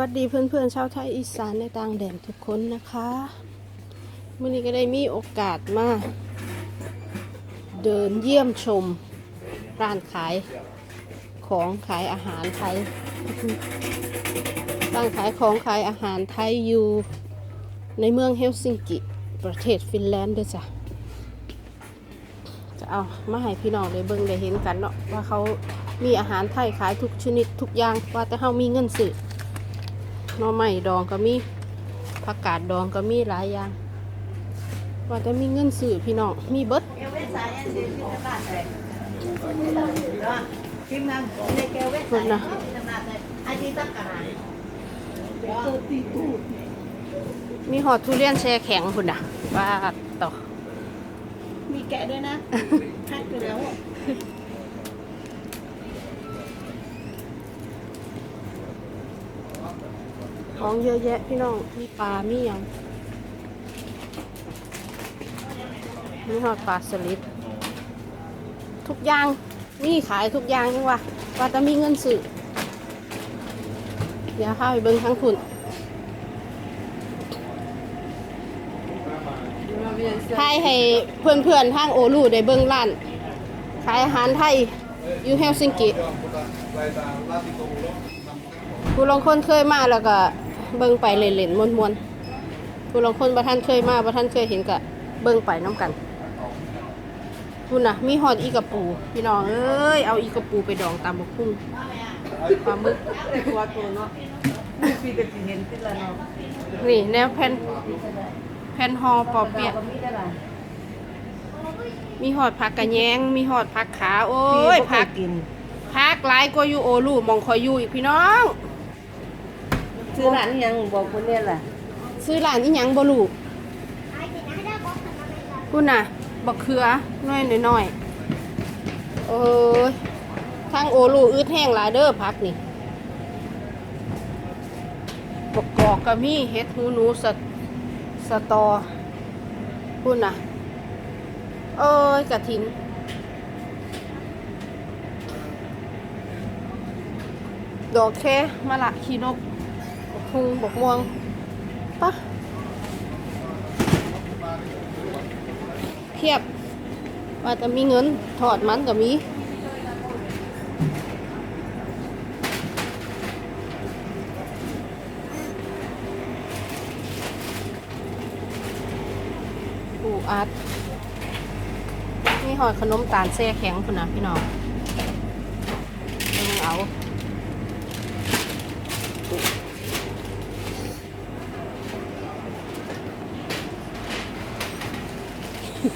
วัสดีเพื่อนๆชาวไทยอีสานในต่างแดนทุกคนนะคะมื่อนี้ก็ได้มีโอกาสมา เดินเยี่ยมชมร้านขายของขายอาหารไทยร้านขายของขายอาหารไทยอยู่ในเมืองเฮลซิงกิ ประเทศฟินแลนด์ด้วยจ้ะจะเอามาให้พี่น้องได้เบิ่งได้เห็นกันเนาะว่าเขามีอาหารไทยขายทุกชนิดทุกอย่างว่าแต่เฮามีเงินซื้อ หน่อไม้ดองก็มีผักกาดดองก็มีหลายอย่าง ว่าแต่มีเงินซื้อพี่น้อง มีเบิด Kéo vết dài em xin xin các bạn này. Đó, Kim Ngân, đây kéo vết Vâng dài nào. em xin các bạn này. Ai đi tất cả này. มีหอดทุเรียนแช่แข็งคุณน่ะว่าต่อ มีแกะด้วยนะแพ็คไปแล้ว ของเยอะแยะพี่น้อง มีปลามีหยังมีหอดปลาสลิด ทุกอย่างนี่ขายทุกอย่างยังวะว่าจะมีเงินซื้อเดี๋ยวเข้าไปเบิ้งทั้งคุณทายให้เพื่อนๆทางโอลูได้เบิ้งร้านขายอาหารไทยอยู่เฮลซิงกิผู้ลงคนเคยมาแล้วก็ เบิ้งไปเล่นๆมวนๆผู้ลางคนบ่ท่านเคยมาบ่ท่านเคยเห็นก็เบิ้งไปน้ำกันคุณน่ะมีหอดอีกระปู พี่น้องเอ้ยเอาอีกระปูไปดองตามบกพุ่งปลาหมึกแต่กลัวตัวเนาะพี่ก็สิเห็นขึ้นแล้วเนาะนี่แนวแผ่นแผ่นห่อปอเปียะก็มีได้ล่ะมีหอดผักกระแยง มีหอดผักขา โอ้ยพี่ผักบ่เคกินผักหลายกว่าอยู่โอลูมองคอยอยู่อีกพี่น้อง ซื้อร้านยังบอกคนเนี่ยล่ะซื้อร้านอีหยังบ่ลูกคุณน่ะบักเขือน้อยน้อยๆโอ้ยทางโอลูอึดแห้งหลายเด้อผักนี่บกกอกก็มีเฮ็ดหูหนูสะสะตอคุณน่ะเอ้ยกระถิน ดอกแค่มะละขีนก ฮุงบกม่วงปะเพียบ ว่าจะมีเงินถอดมันก็มีปูอัดมีหอยขนมตาลแช่แข็งคุณนะพี่น้องเบิ่งเอา นายกสีแดงสีแดง ป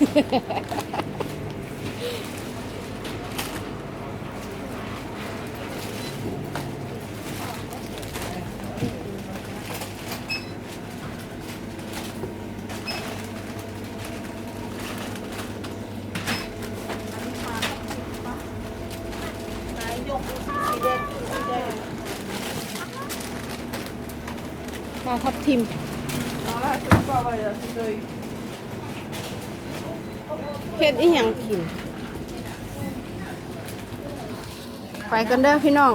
ลาทับทิมเอาล่ะซื้อปลาไว้แล้วซื้อเลย เฮ็ดอีหยังกิน ไปกันเด้อพี่น้อง